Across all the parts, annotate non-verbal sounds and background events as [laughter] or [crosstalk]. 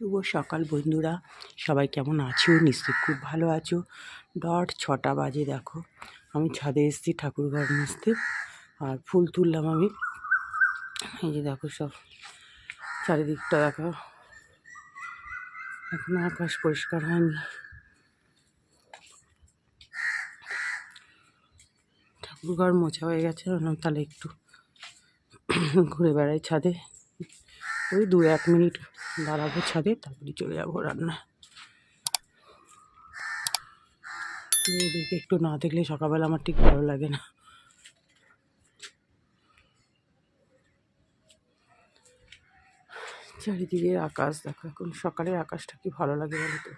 শুভ সকাল বন্ধুরা। সবাই কেমন আছো? নিশ্চয়ই খুব ভালো আছো। ডট ছটা বাজে, দেখো। আমি ছাদে এসেছি ঠাকুর ঘর মুছতে। আর ফুল তুললাম আমি। এই যে দেখো সব চারিদিকটা দেখো। এখনও আকাশ পরিষ্কার হয়নি। ঠাকুর ঘর মোছা হয়ে গেছে তাহলে একটু ঘুরে বেড়াই ছাদে। ওই দু এক মিনিট দাঁড়াবো ছাদে, তারপরে চলে যাব রান্না মেয়েদেরকে একটু না দেখলে সকালবেলা আমার ঠিক ভালো লাগে না। চারিদিকে আকাশ, দেখো এখন সকালের আকাশটা কি ভালো লাগে বলো তো?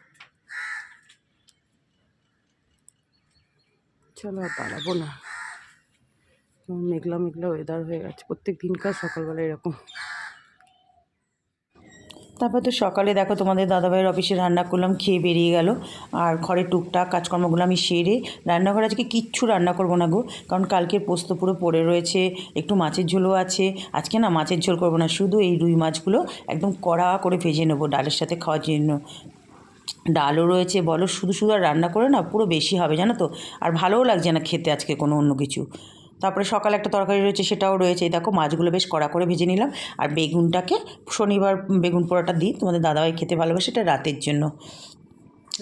চলো আর দাঁড়াবো না। মেঘলা মেঘলা ওয়েদার হয়ে গেছে। প্রত্যেক দিনকার সকালবেলা এরকম। তারপর তো সকালে দেখো তোমাদের দাদাভাইয়ের অফিসে রান্না করলাম, খেয়ে বেরিয়ে গেল। আর ঘরে টুকটাক কাজকর্মগুলো আমি সেরে রান্নাঘরে আজকে কিচ্ছু রান্না করব না গো, কারণ কালকের পোস্ত পুরো পড়ে রয়েছে, একটু মাছের ঝোলও আছে। আজকে না মাছের ঝোল করব না, শুধু এই রুই মাছগুলো একদম কড়া করে ভেজে নেব ডালের সাথে খাওয়ার জন্য। ডালও রয়েছে, বলো শুধু শুধু আর রান্না করে না পুরো বেশি হবে, জানো তো? আর ভালোও লাগছে না খেতে আজকে কোনো অন্য কিছু। তারপরে সকালে একটা তরকারি রয়েছে, সেটাও রয়েছে। দেখো, মাছগুলো বেশ কড়া করে ভেজে নিলাম। আর বেগুনটাকে শনিবার বেগুন পোড়াটা দিই, তোমাদের দাদাভাই খেতে ভালোবাসে, এটা রাতের জন্য।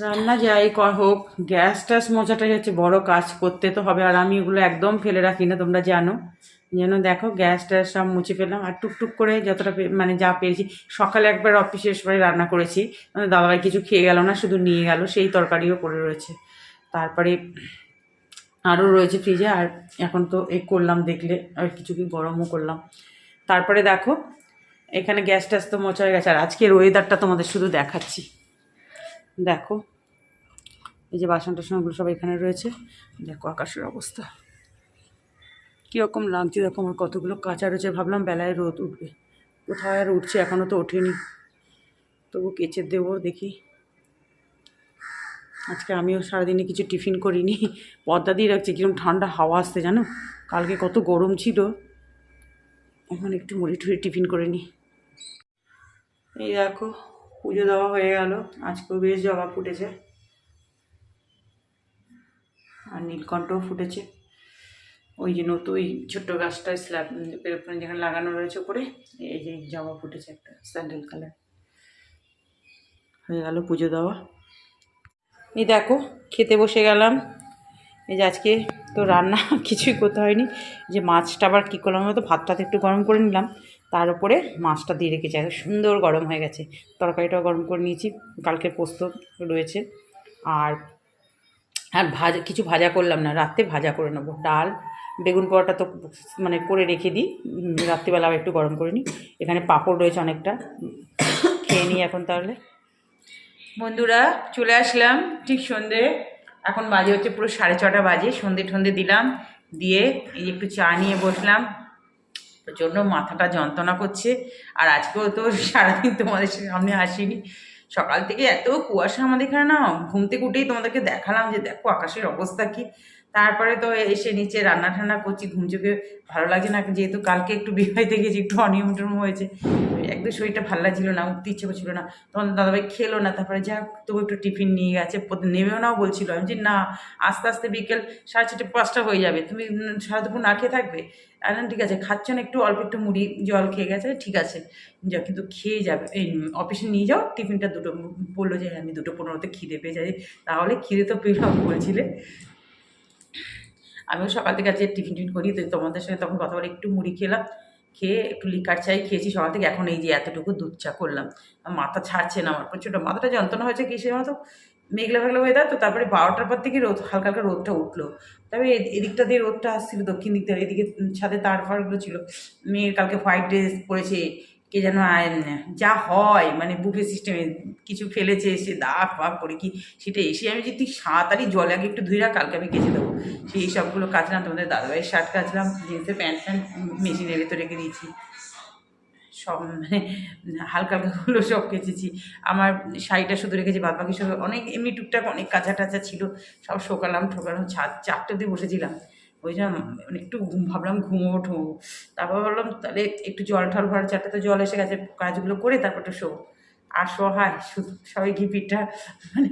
রান্না যাই কর হোক, গ্যাস ট্যাস মোছাটাই হচ্ছে বড় কাজ, করতে তো হবে। আর আমি এগুলো একদম ফেলে রাখি না, তোমরা জানো। যেন দেখো, গ্যাস ট্যাস সব মুছে ফেললাম। আর টুকটুক করে যতটা মানে যা পেরেছি, সকালে একবার অফিসে এসে রান্না করেছি। দাদাভাই কিছু খেয়ে গেল না, শুধু নিয়ে গেল, সেই তরকারিও পড়ে রয়েছে। তারপরে আরও রয়েছে ফ্রিজে আর এখন তো এই করলাম দেখলে, আর কিছু কি গরমও করলাম। তারপরে দেখো, এখানে গ্যাস ট্যাস তো মোছা হয়ে গেছে, আর আজকের ওয়েদারটা তোমাদের শুধু দেখাচ্ছি। দেখো, এই যে বাসন টাসনগুলো সব এখানে রয়েছে। দেখো আকাশের অবস্থা। কীরকম লাগছে, দেখো আমার কতগুলো কাঁচা রয়েছে, ভাবলাম বেলায় রোদ উঠবে। কোথায় আর উঠছে এখনও তো ওঠেনি। তবু কেচে দেবো, দেখি। আজকে আমিও সারাদিনে কিছু টিফিন করিনি, পর্দা দিয়ে রাখছি কীরকম ঠান্ডা হাওয়া আসতে জানো? কালকে কত গরম ছিল। এখন একটু মুড়ি টুড়ি টিফিন করে নিই এই দেখো, পুজো দেওয়া হয়ে গেল, আজকেও বেশ জবা ফুটেছে। আর নীলকণ্ঠও ফুটেছে। ওই যে নতুন, ওই ছোট্ট গাছটা স্ল্যাব যেখানে লাগানো রয়েছে উপরে, এই যে জবা ফুটেছে একটা, স্যান্ডেল কালার। হয়ে গেল পুজো দেওয়া। এই দেখো, খেতে বসে গেলাম। এই যে আজকে তো রান্না [laughs] কিছুই করতে হয়নি। যে মাছটা আবার কী করলাম হয়তো ভাতটাতে একটু গরম করে নিলাম। তার উপরে মাছটা দিয়ে রেখেছি। এত সুন্দর গরম হয়ে গেছে। তরকারিটাও গরম করে নিয়েছি। কালকের পোস্ত রয়েছে। আর আর ভাজা, কিছু ভাজা করলাম না। রাত্রে ভাজা করে নেব। ডাল, বেগুন পোড়াটা তো মানে করে রেখে দিই। রাত্রিবেলা আবার একটু গরম করে নিই। এখানে পাঁপড় রয়েছে অনেকটা। খেয়ে নিই এখন তাহলে। বন্ধুরা, চলে আসলাম ঠিক সন্ধে। এখন বাজে হচ্ছে পুরো সাড়ে ছটা বাজে, সন্ধে ঠন্ধে দিলাম, দিয়ে এই একটু চা নিয়ে বসলাম। প্রচণ্ড মাথাটা যন্ত্রণা করছে, আর আজকেও তো সারাদিন তোমাদের সামনে আসিনি। সকাল থেকে এত কুয়াশা আমাদের এখানে না, ঘুম থেকে উঠেই তোমাদেরকে দেখালাম যে দেখো আকাশের অবস্থা কি। তারপরে তো এসে নিচে রান্না টান্না করছি, ঘুম চোখে ভালো লাগছে না যেহেতু কালকে একটু বিবাহিতে গেছি, একটু অনিয়ম হয়েছে, একদম শরীরটা ভালো লাগছিল না, উঠতে ইচ্ছে করছিল না, তখন দাদাভাই খেলো না, তারপরে যাক, তবু একটু টিফিন নিয়ে গেছে নেমেও নাও বলছিল, আমি যে না, আস্তে আস্তে বিকেল সাড়ে চারটে পাঁচটা হয়ে যাবে, তুমি সারা দুপুর না খেয়ে থাকবে? আর ঠিক আছে, খাচ্ছ না একটু, অল্প একটু মুড়ি, জল খেয়ে গেছে, ঠিক আছে যা কিন্তু খেয়ে যাবে, এই অফিসে নিয়ে যাও, টিফিনটা দুটো, বলল যে আমি দুটো পনেরোতে খিদে পেয়ে যাই, তাহলে খিদে তো পেলাম, বলছিলে। আমিও সকাল থেকে আজকে টিফিন টিফিন করি, তো তোমাদের সঙ্গে তখন কথা বলে একটু মুড়ি খেলাম, খেয়ে একটু লিকার চাই খেয়েছি সকাল থেকে, এখন এই যে এতটুকু দুধ চা করলাম। মাথা ছাড়ছে না আমার, প্রচণ্ড মাথাটা যন্ত্রণা হয়েছে কিসের মতো মেঘলা মেঘলা ওয়েদার তো তারপরে বারোটার পর থেকে রোদ, হালকা হালকা রোদটা উঠল। তবে এদিকটা দিয়ে রোদটা আসছিল দক্ষিণ দিক থেকে এদিকে ছাদে তার ফারগুলো ছিল। মেয়ের কালকে হোয়াইট ড্রেস পরেছে কে যেন যা হয় মানে বুফে সিস্টেমে কিছু ফেলেছে সে দাগ ফাগ করে কি সেটা এসে আমি যদি সাঁতারি জলে আগে একটু ধুয়ে রাখ, কালকে আমি কেচে দেবো। সেই সবগুলো কাচলাম, তোমাদের দাদাভাইয়ের শার্ট কাচলাম, জিন্সের প্যান্ট প্যান্ট মেশিনের ভেতর রেখে দিয়েছি। সব মানে হালকা হালকাগুলো সব কেচেছি। আমার শাড়িটা শুধু রেখেছি বাদ বাকি সব অনেক, এমনি টুকটাক অনেক কাঁচা টাচা ছিল, সব শোকালাম, ঠোকালাম, ছাদ, চারটে অবধি বসেছিলাম। ওই জন্য মানে একটু ভাবলাম ঘুমো ঠুমো তারপর ভাবলাম তাহলে একটু জল ঠল ভরা চারটে তো জল এসে গেছে, কাজগুলো করে তারপর একটু শোবো আর সহায় শুধু সবাই ঘিপিটা মানে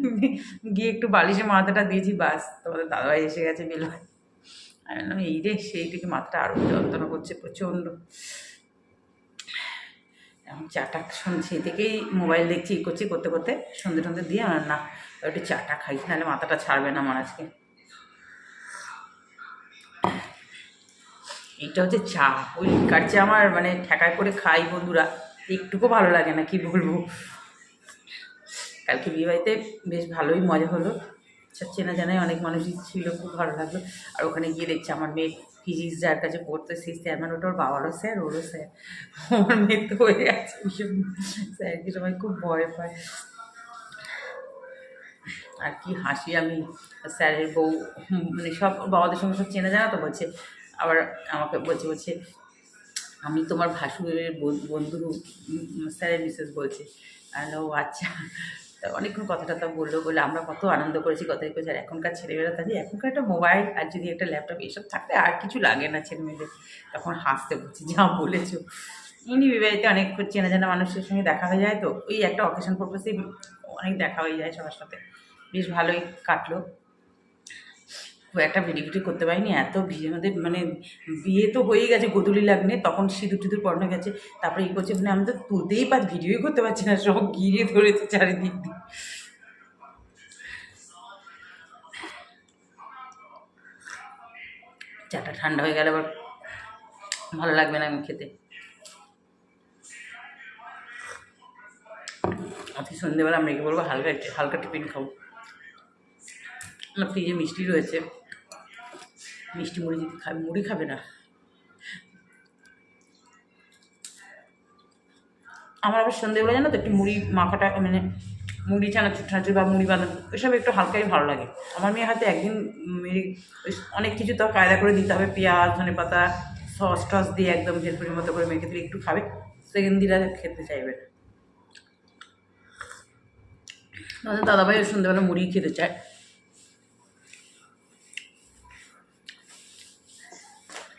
গিয়ে একটু বালিশে মাথাটা দিয়েছি, বাস। তোমাদের দাদাভাই এসে গেছে বেল আমি বললাম, এই রে, সেই থেকে মাথাটা আরও যন্ত্রণা করছে প্রচণ্ড। এখন চাটা শুনছি থেকেই মোবাইল দেখছি, ই করছি, করতে করতে সন্ধে টন্ধে দিয়ে আমার না, একটু চাটা খাই, নাহলে মাথাটা ছাড়বে না আমার আজকে। এইটা হচ্ছে চা। ওই লিকার চা আমার মানে ঠেকায় করে খাই বন্ধুরা। একটুকু ভালো লাগে না, কি বলব? কালকে বিয়েবাড়িতে বেশ ভালোই মজা হলো। আচ্ছা চেনা জানায় অনেক মানুষই ছিল, খুব ভালো লাগল। আর ওখানে গিয়ে দেখছি আমার মেয়ে ফিজিক্স যার কাছে পড়তে সেই স্যার মানে ওটা ওর বাবারও স্যার, ওরও স্যার। আমার মেয়ে তো হয়ে আছে ভীষণ। স্যারকে সবাই খুব ভয় পায়। আর কি হাসি আমি। স্যারের বউ মানে সব বাবাদের সঙ্গে সব চেনা জানা তো বলছে। আবার আমাকে বলছে বলছে, আমি তোমার ভাসুরের বন- বন্ধু স্যারের মিসেস বলছে। ও আচ্ছা। তা অনেকক্ষণ কথা টথা বলল বলে আমরা কত আনন্দ করেছি কথাই করেছি। আর এখনকার ছেলেমেয়েরা তাদের এখনকার একটা মোবাইল আর যদি একটা ল্যাপটপ এসব থাকলে আর কিছু লাগে না ছেলেমেয়েদের। তখন হাসতে বলছি, যা বলেছ। এমনি বিবাহিতে অনেক চেনা জানা মানুষের সঙ্গে দেখা হয়ে যায় তো, ওই একটা অকেশন পারপাসেই অনেক দেখা হয়ে যায় সবার সাথে। বেশ ভালোই কাটলো। খুব একটা ভিডিও ভিডিও করতে পারিনি। এত ভিড়ের মধ্যে মানে বিয়ে তো হয়েই গেছে গোধূলি লাগনে, তখন সিঁদুর টিঁদুর পড়ানো গেছে। তারপরে ই করছে মানে আমি তো তুলতেই পার ভিডিওই করতে পারছি না, সব ঘিরে ধরেছে চারিদিক দিয়ে। চাটা ঠান্ডা হয়ে গেলে, আবার ভালো লাগবে না আমি খেতে। আজকে সন্ধ্যেবেলা মেয়েকে বলব, হালকা হালকা টিফিন খাব। না ফ্রিজে মিষ্টি রয়েছে। মিষ্টি মুড়ি যদি খাবে মুড়ি খাবে না। আমার আবার সন্ধ্যেবেলা জানো তো, একটু মুড়ি মাখাটা মানে মুড়ি চানাচুর টানাচুর বা মুড়ি বাদাম ওইসব একটু হালকাই ভালো লাগে। আমার মেয়ে হাতে একদিন অনেক কিছু তো কায়দা করে দিতে হবে, পেঁয়াজ ধনে পাতা সস টস দিয়ে একদম ভেলপুরির মতো করে মেখে দিলে একটু খাবে সেকেন্ড আর খেতে চাইবে না। দাদাভাই ওই সন্ধ্যেবেলা মুড়ি খেতে চায়।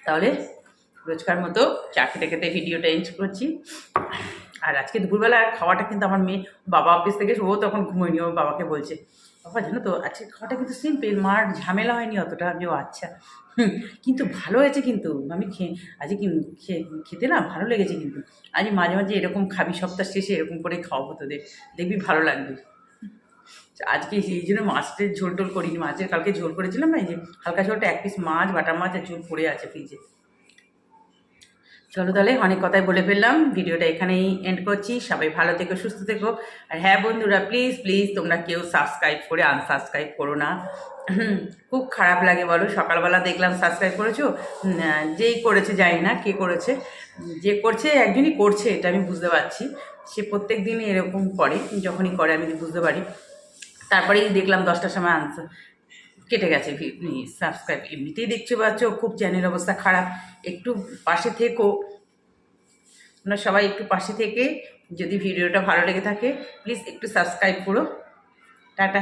তাহলে রোজকার মতো চা খেতে খেতে ভিডিওটা এন্ড করছি। আর আজকে দুপুরবেলা খাওয়াটা কিন্তু আমার মেয়ে বাবা অফিস থেকে, ও তখন ঘুমোয়নি ওর বাবাকে বলছে, বাবা, জানো তো, আজকে খাওয়াটা কিন্তু সিম্পল মার ঝামেলা হয়নি অতটা? আমি, ও আচ্ছা কিন্তু ভালো হয়েছে কিন্তু, আমি খেয়ে, আজকে খেতে না ভালো লেগেছে কিন্তু, আজ মাঝে মাঝে এরকম খাবি সপ্তাহ শেষে এরকম করে খাওয়াবো তোদের, দেখবি ভালো লাগবে। আজকে এই জন্য মাছের ঝোল টোল করিনি, মাছের কালকে ঝোল করেছিলাম না, এই যে হালকা ঝোলটা এক পিস মাছ বাটা মাছ আর ঝোল পড়ে আছে ফ্রিজে চলো তাহলে অনেক কথাই বলে ফেললাম, ভিডিওটা এখানেই এন্ড করছি, সবাই ভালো থেকো, সুস্থ থেকো। আর হ্যাঁ বন্ধুরা প্লিজ প্লিজ তোমরা কেউ সাবস্ক্রাইব করে আনসাবস্ক্রাইব করো না। খুব খারাপ লাগে বলো, সকালবেলা দেখলাম সাবস্ক্রাইব করেছ যেই করেছে জানি না কে করেছে, যে করছে একজনই করছে, এটা আমি বুঝতে পারছি। সে প্রত্যেক দিনই এরকম করে, যখনই করে আমি বুঝতে পারি। তারপরেই দেখলাম দশটার সময় আনসার কেটে গেছে। সাবস্ক্রাইব এমনিতেই দেখছ পাচ্ছ খুব চ্যানেল অবস্থা খারাপ। একটু পাশে থেকো। তোমরা সবাই একটু পাশে থেকে যদি ভিডিওটা ভালো লেগে থাকে প্লিজ একটু সাবস্ক্রাইব করো। টাটা।